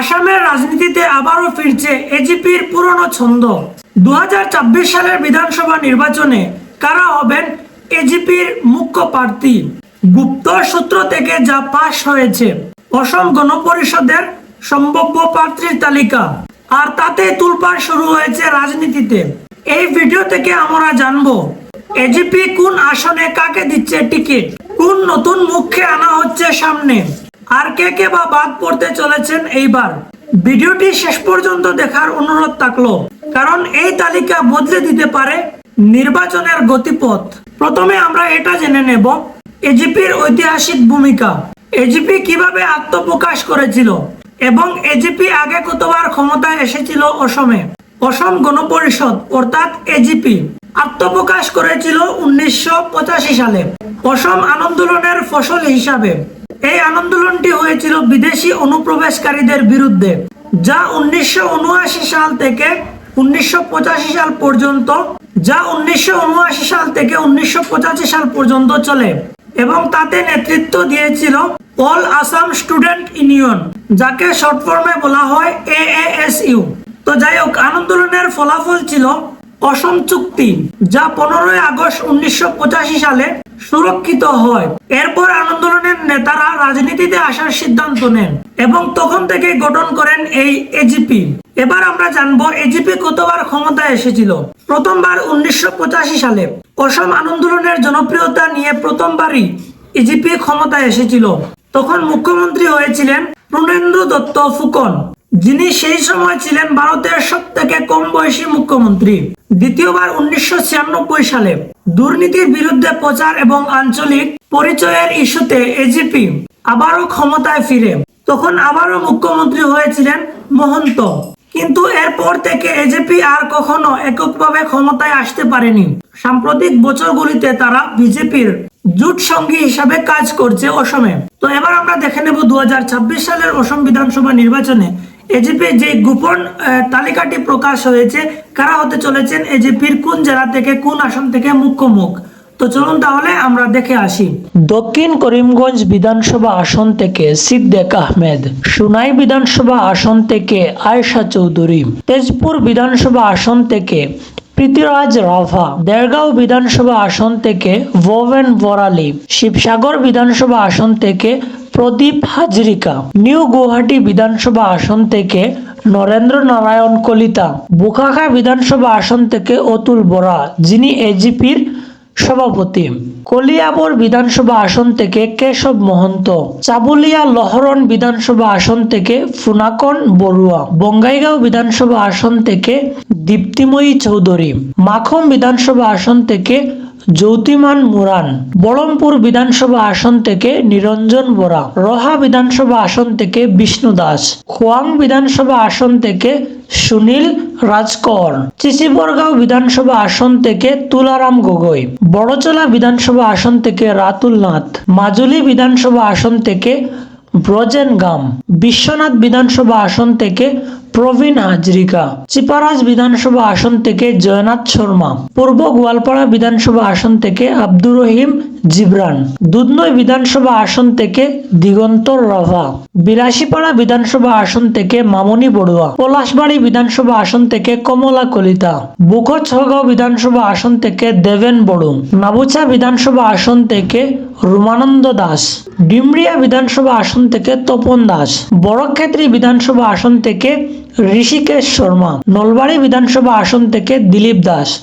আসামের রাজনীতিতে আবারও ফিরছে এজিপির পুরনো ছন্দ। দু সালের বিধানসভা নির্বাচনে কারা হবেন এজিপির মুখ্য প্রার্থী? গুপ্ত সূত্র থেকে যা পাশ হয়েছে। অসম গণপরিষদের সম্ভাব্য প্রার্থীর তালিকা। আর তাতে তুলপাড় শুরু হয়েছে রাজনীতিতে। এই ভিডিও থেকে আমরা জানব এজিপি কোন আসনে কাকে দিচ্ছে টিকিট? কোন নতুন মুখে আনা হচ্ছে সামনে? আর কে কে বা বাদ পড়তে চলেছেন এইবার? ভিডিওটি শেষ পর্যন্ত দেখার অনুরোধ থাকল, কারণ এই তালিকা বদলে দিতে পারে নির্বাচনের গতিপথ। প্রথমে আমরা এটা জেনে নেব, এজিপির ঐতিহাসিক ভূমিকা। এজিপি কীভাবে আত্মপ্রকাশ করেছিল এবং এজিপি আগে কতবার ক্ষমতায় এসেছিল অসমে? অসম গণপরিষদ, অর্থাৎ এজিপি, আত্মপ্রকাশ করেছিল উনিশশো পঁচাশি সালে। অসম আন্দোলনের ফসল হিসাবে। এই আন্দোলনটি হয়েছিল বিদেশি অনুপ্রবেশকারীদের বিরুদ্ধে, যা উনিশশো সাল থেকে উনিশশো সাল পর্যন্ত, যা উনিশশো সাল থেকে উনিশশো সাল পর্যন্ত চলে এবং তাতে নেতৃত্ব দিয়েছিল অল আসাম স্টুডেন্ট ইউনিয়ন, যাকে শর্ট ফর্মে বলা হয় এএএসইউ। তো যাই হোক, আন্দোলনের ফলাফল ছিল অসম চুক্তি, যা পনেরোই আগস্ট উনিশশো পঁচাশি সালে সুরক্ষিত হয়। এরপর আন্দোলনের নেতারা রাজনীতিতে আসার সিদ্ধান্ত নেন এবং তখন থেকে গঠন করেন এই এজিপি এবার আমরা জানব এজিপি কতবার ক্ষমতায় এসেছিল। প্রথমবার উনিশশো পঁচাশি সালে অসম আন্দোলনের জনপ্রিয়তা নিয়ে প্রথমবারই এজিপি ক্ষমতায় এসেছিল। তখন মুখ্যমন্ত্রী হয়েছিলেন প্রণেন্দ্র দত্ত ফুকন। যিনি সেই সময় ছিলেন ভারতের সব থেকে কম বয়সী মুখ্যমন্ত্রী। দ্বিতীয়বার উনিশশো সালে দুর্নীতির বিরুদ্ধে প্রচার এবং আঞ্চলিক পরিচয়ের ইস্যুতে এজিপি আবারও ক্ষমতায় ফিরে। তখন আবারও মুখ্যমন্ত্রী হয়েছিলেন মহন্ত। কিন্তু এরপর থেকে এজেপি আর কখনো এককভাবে ক্ষমতায় আসতে পারেনি। সাম্প্রতিক বছরগুলিতে তারা বিজেপির জোট সঙ্গী হিসাবে কাজ করছে অসমে। তো এবার আমরা দেখে নেব দু সালের অসম বিধানসভা নির্বাচনে এজিপির যে গোপন তালিকাটি প্রকাশ হয়েছে, কারা হতে চলেছেন এজিপির কোন জেলা থেকে, কোন আসন থেকে মুখ্য মুখ তো চলুন তাহলে আমরা দেখে আসি। দক্ষিণ করিমগঞ্জ বিধানসভা আসন থেকে সিদ্দেক আহমেদ, সুনাই বিধানসভা আসন থেকে আয়েশা চৌধুরী, তেজপুর বিধানসভা আসন থেকে প্রীতিরাজ রাভা, দেড়গাঁও বিধানসভা আসন থেকে ভোভেন বরালি শিবসাগর বিধানসভা আসন থেকে প্রদীপ হাজরিকা, নিউ গুয়াহাটি বিধানসভা আসন থেকে নরেন্দ্র নারায়ণ কলিতা বুখাখা বিধানসভা আসন থেকে অতুল বরা, যিনি এজিপির সভাপতি। কলিয়াবর বিধানসভা আসন থেকে কেশব মহন্ত, চাবুলিয়া লহরন বিধানসভা আসন থেকে ফুনাকন বড়ুয়া, বঙ্গাইগাঁও বিধানসভা আসন থেকে দীপ্তিময়ী চৌধুরী, মাখম বিধানসভা আসন থেকে জ্যোতিমান মুরান বড়মপুর বিধানসভা আসন থেকে নিরঞ্জন বরা, রহা বিধানসভা আসন থেকে বিষ্ণু দাস, খোয়াং বিধানসভা আসন থেকে সুনীল রাজকর, চিচিবরগাঁও বিধানসভা আসন থেকে তুলারাম গগৈ, বড়চলা বিধানসভা আসন থেকে রাতুল নাথ, মাজুলি বিধানসভা আসন থেকে ব্রজেন গাম, বিশ্বনাথ বিধানসভা আসন থেকে প্রবীণ হাজরিকা চিপারাজ বিধানসভা আসন থেকে জয়নাথ শর্মা। পূর্ব গোয়ালপাড়া বিধানসভা আসন থেকে আব্দুর রহিম জিবরান। দুধনৈ বিধানসভা আসন থেকে দিগন্তর রাভা। বিলাসীপাড়া বিধানসভা আসন থেকে মামনি বড়ুয়া। পলাশবাড়ি বিধানসভা আসন থেকে কমলা কলিতা। বুকছগাঁও বিধানসভা আসন থেকে দেবেন বড়ু নাবুচা বিধানসভা আসন থেকে রুমানন্দ দাস, ডিমরিয়া বিধানসভা আসন থেকে তপন দাস, বড়ক্ষেত্রী বিধানসভা আসন থেকে ঋষিকেশ শর্মা, নলবাড়ি বিধানসভা আসন থেকে দিলীপ দাস।